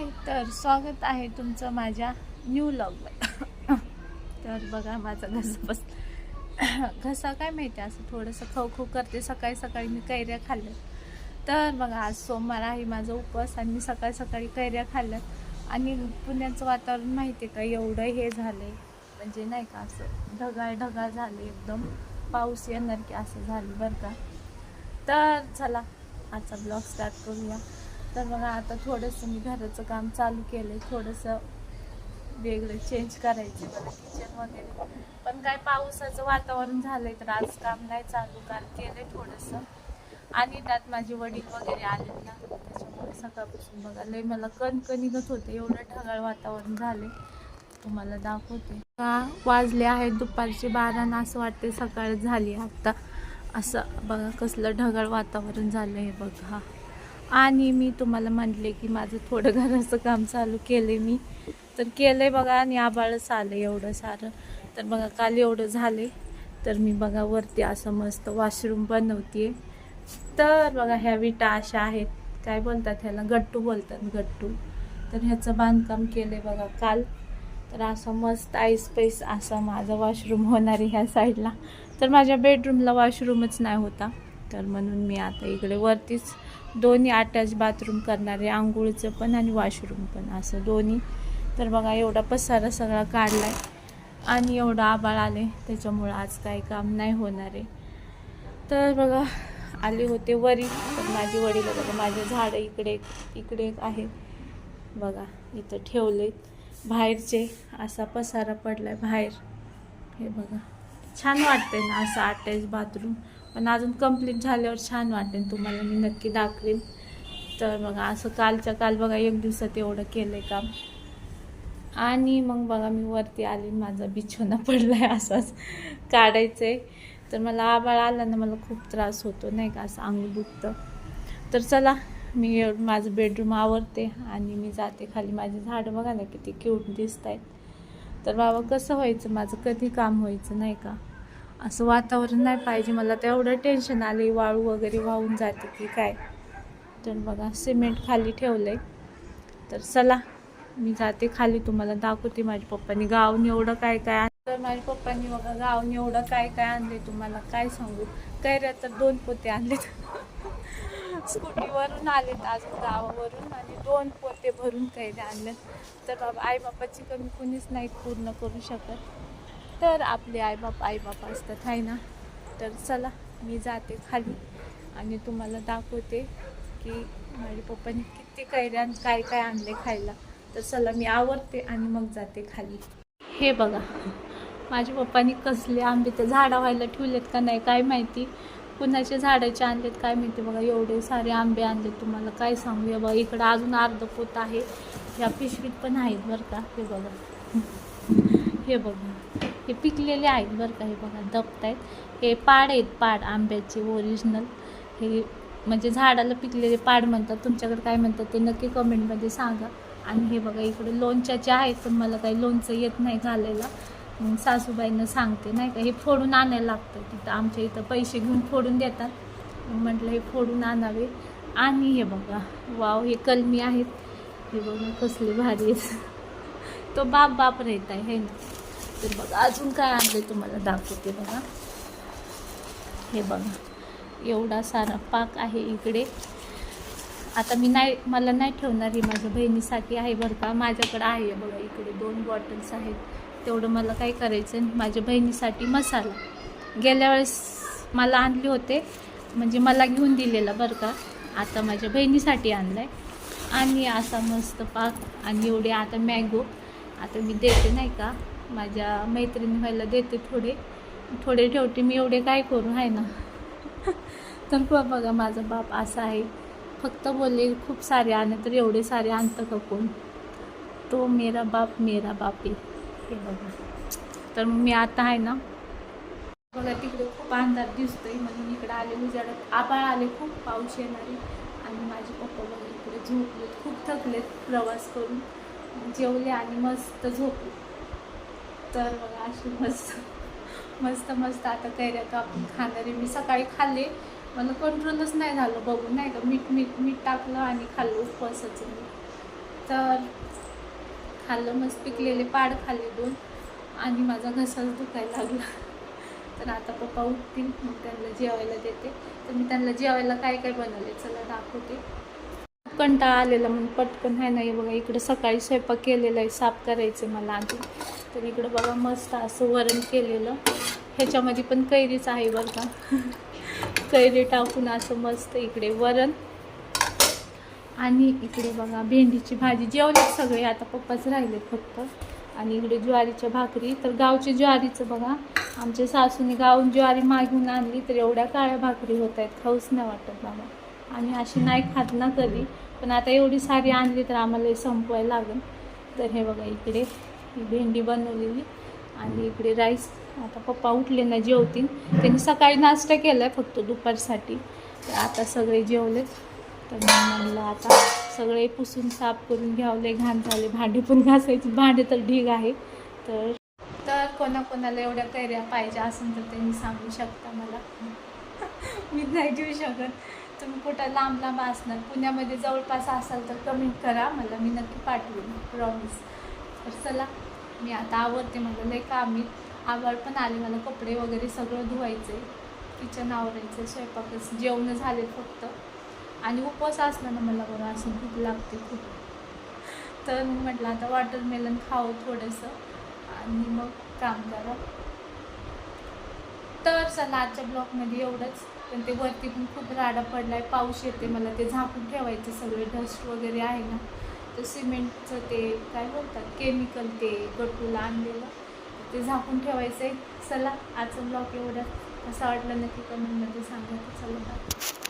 हाय तर स्वागत आहे तुमचं माझ्या न्यू लॉगवर तर बघा माझा घसा बस घसा काय माहिती असं थोडंसं खवखव करते. सकाळी सकाळी मी कैऱ्या खाल्ल्या तर बघा आज सोमवार आहे माझा उपवास आणि मी सकाळी सकाळी कैऱ्या खाल्ल्या आणि पुण्याचं वातावरण माहिती आहे का? एवढं हे झालं आहे म्हणजे नाही का असं ढगाळ ढगाळ झाले एकदम. पाऊस येणार की असं झालं बरं का? तर चला आजचा ब्लॉग स्टार्ट करूया. तर बघा आता थोडंसं मी घराचं काम चालू केलं आहे थोडंसं वेगळं चेंज करायचं मला किचन वगैरे. पण काय पावसाचं वातावरण झालंय तर आज काम नाही चालू. काल केलंय थोडंसं. आणि त्यात माझे वडील वगैरे आले ना त्याच्यामुळे सकाळपासून बघा लय मला कणकण होते एवढं ढगाळ वातावरण झाले तुम्हाला दाखवते. का वाजले आहेत दुपारचे बारा ना असं वाटते सकाळ झाली आत्ता असं बघा कसलं ढगाळ वातावरण झालं आहे बघा. आणि मी तुम्हाला म्हटले की माझं थोडं घराचं काम चालू केले मी. तर केलं आहे बघा आणि आबाळच आलं एवढं सारं. तर बघा काल एवढं झाले तर मी बघा वरती असं मस्त वॉशरूम बनवते तर बघा ह्या विटा अशा आहेत. काय बोलतात ह्याला? गट्टू बोलतात गट्टू. तर ह्याचं बांधकाम केलं आहे बघा काल. तर असं मस्त आईस पैस असा माझा वॉशरूम होणार आहे ह्या साईडला तर माझ्या बेडरूमला वॉशरूमच नाही होता. तर म्हणून मी आता इकडे वरतीच दोन्ही अटॅच बाथरूम करणारे आंघोळचं आंघोळीचं पण आणि वॉशरूम पण असं दोन्ही. तर बघा एवढा पसारा सगळा काढला आहे आणि एवढं आबाळ आले त्याच्यामुळं आज काही काम नाही होणार आहे. तर बघा आले होते वरी. तर माझे वडील बघा माझे झाडं इकडे इकडे एक आहे. बघा इथं ठेवलेत. बाहेरचे असा पसारा आहे बाहेर. हे बघा. छान वाटतंय ना असं अटॅच बाथरूम पण अजून कंप्लीट झाल्यावर छान वाटेल तुम्हाला मी नक्की दाखवेन. तर बघा असं कालच्या काल बघा एक दिवसात एवढं केलं आहे काम. आणि मग बघा मी वरती आली माझा बिछोना पडलाय असाच काढायचं आहे तर मला आबाळ आला ना मला खूप त्रास होतो नाही का असं अंग दुखतं. तर चला मी एवढं माझं बेडरूम आवरते आणि मी जाते खाली. माझी झाडं बघा ना किती क्यूट दिसत आहेत तर बाबा कसं व्हायचं? माझं कधी काम व्हायचं नाही का? असं वातावरण नाही पाहिजे. मला तर एवढं टेन्शन आले वाळू वगैरे वाहून जाते की काय? तर बघा सिमेंट खाली ठेवलं आहे तर चला मी जाते खाली. तुम्हाला दाखवते माझ्या पप्पानी गावून एवढं काय काय तर माझ्या पप्पांनी बघा गावून एवढं काय काय आणले तुम्हाला. काय सांगू? कैऱ्या तर दोन पोते आणलेत. स्कूटीवरून आलेत अजून गावावरून आणि दोन पोते भरून कैऱ्या आणल्यात. तर बाबा आई बापाची कमी कुणीच नाही पूर्ण करू शकत. तर आपले आईबाप आईबाप असतात आहे ना? तर चला मी जाते खाली आणि तुम्हाला दाखवते की माझ्या पप्पानी किती कैऱ्या आणि काय काय आणले खायला. तर चला मी आवडते आणि मग जाते खाली. हे बघा माझ्या पप्पानी कसले आंबे ते झाडा व्हायला ठेवलेत का नाही काय माहिती? कुणाचे झाडाचे आणलेत काय माहिती? बघा एवढे सारे आंबे आणले तुम्हाला काय सांगूया बघा इकडं अजून अर्ध पोत आहे. या पिशवीत पण आहेत बरं का? हे बघा. हे बघा. हे पिकलेले आहेत बरं का हे बघा दबत आहेत हे पाड आहेत पाड आंब्याचे ओरिजिनल हे म्हणजे झाडाला पिकलेले पाड म्हणतात. तुमच्याकडे काय म्हणतात ते नक्की कमेंटमध्ये सांगा. आणि हे बघा इकडे लोणच्याचे आहेत पण मला काही लोणचं येत नाही घालायला. मग सासूबाईंना सांगते नाही का हे फोडून आणायला लागतं तिथं. आमच्या इथं पैसे घेऊन फोडून देतात. म्हटलं हे फोडून आणावे. आणि हे बघा वाव हे कलमी आहेत. हे बघा कसले भारी आहेत. तो बाप बाप रेत आहे हे तर बघा अजून काय आणले तुम्हाला दाखवते बघा. हे बघा एवढा सारा पाक आहे इकडे. आता मी नाही मला नाही ठेवणार ही माझ्या बहिणीसाठी आहे बरं का. माझ्याकडं आहे बघा इकडे दोन बॉटल्स आहेत. तेवढं मला काय करायचं आहे माझ्या बहिणीसाठी मसाला. गेल्या वेळेस मला आणले होते म्हणजे मला घेऊन दिलेला बरं का. आता माझ्या बहिणीसाठी आणला आहे आणि असा मस्त पाक आणि एवढे आता मॅगो आता मी देते नाही का. माझ्या मैत्रिणी व्हायला देते थोडे. थोडे ठेवते मी एवढे काय करू आहे ना. तर बघा माझा बाप असा आहे. फक्त बोलले खूप सारे आणे तर एवढे सारे आणतं का कोण? तो मेरा बाप मेरा बाप. आहे हे बघा. तर मी आता आहे ना बघा तिकडे खूप अंधार दिसतोय. म्हणून इकडे आले उजाडत. आबाळ आले खूप पाऊस येणारे. आणि माझे पप्पा बघा इकडे झोपलेत. खूप थकलेत प्रवास करून. जेवले आणि मस्त झोपले. तर बघा अशी मस्त मस्त मस्त आता कैऱ्या कापून खाणारे मी सकाळी खाल्ले. मला कंट्रोलच नाही झालं बघून नाही का? मीठ मीठ मीठ टाकलं आणि खाल्लं उपवासाचं मी. तर खाल्लं मस्त पिकलेले पाड खाल्ले दोन. आणि माझा घसाच दुखायला लागला. तर आता पप्पा उठतील मग त्यांना जेवायला देते. तर मी त्यांना जेवायला काय काय बनवले? चला दाखवते. कंटाळा आलेला म्हणून पटकन आहे नाही बघा इकडं सकाळी स्वयंपाक केलेला आहे. साफ करायचं मला आधी. तर इकडं बघा मस्त असं वरण केलेलं. ह्याच्यामध्ये पण कैरीच आहे बघा का. कैरी टाकून असं मस्त इकडे वरण. आणि इकडे बघा भेंडीची भाजी. जेवले सगळे आता पप्पाच राहिले फक्त. आणि इकडे ज्वारीच्या भाकरी. तर गावची ज्वारीचं बघा. आमच्या सासूने गावून ज्वारी मागून आणली तर एवढ्या काळ्या भाकरी होत आहेत. खाऊच नाही वाटत बाबा. आम्ही अशी नाही खात ना कधी. पण आता एवढी सारी आणली तर आम्हाला संपवायला लागेल. तर हे बघा इकडे. भेंडी बनवलेली. आणि इकडे राईस आता पप्पा उठले ना जेवतील. त्यांनी सकाळी नाश्ता केला आहे फक्त दुपारसाठी. तर आता सगळे जेवलेत. तर मी म्हणलं आता सगळे पुसून साफ करून घ्यावले घाण झाले. भांडे पण घासायचे. भांडे तर ढीग आहे. तर तर कोणाकोणाला एवढ्या कैऱ्या पाहिजे असेल तर त्यांनी सांगू शकता मला. मी नाही देऊ शकत. तुम्ही कुठं लांब लांब असणार. पुण्यामध्ये जवळपास असाल तर कमेंट करा. मला मी नक्की पाठवेन. प्रॉमिस तर चला मी आता आवडते म्हणलं लय का आम्ही आवड पण आली मला कपडे वगैरे सगळं धुवायचे किचन आवरायचं स्वयंपाकच जेवणं झाले फक्त. आणि उपवास असला ना मला बरं असं भूक लागते खूप. तर मी म्हटलं आता वॉटरमेलन खावं थोडंसं. आणि मग काम करा. तर चला आजच्या ब्लॉकमध्ये एवढंच. पण ते वरती पण खूप राडा पडला आहे पाऊस येते मला ते झाकून ठेवायचे सगळे डस्ट वगैरे आहे ना. सिमेंटचं ते काय बोलतात केमिकल ते गटूला आणलेलं ते झाकून ठेवायचं आहे चला आजचा ब्लॉग एवढं असं वाटलं नक्की कमेंटमध्ये सांगा. चला बाय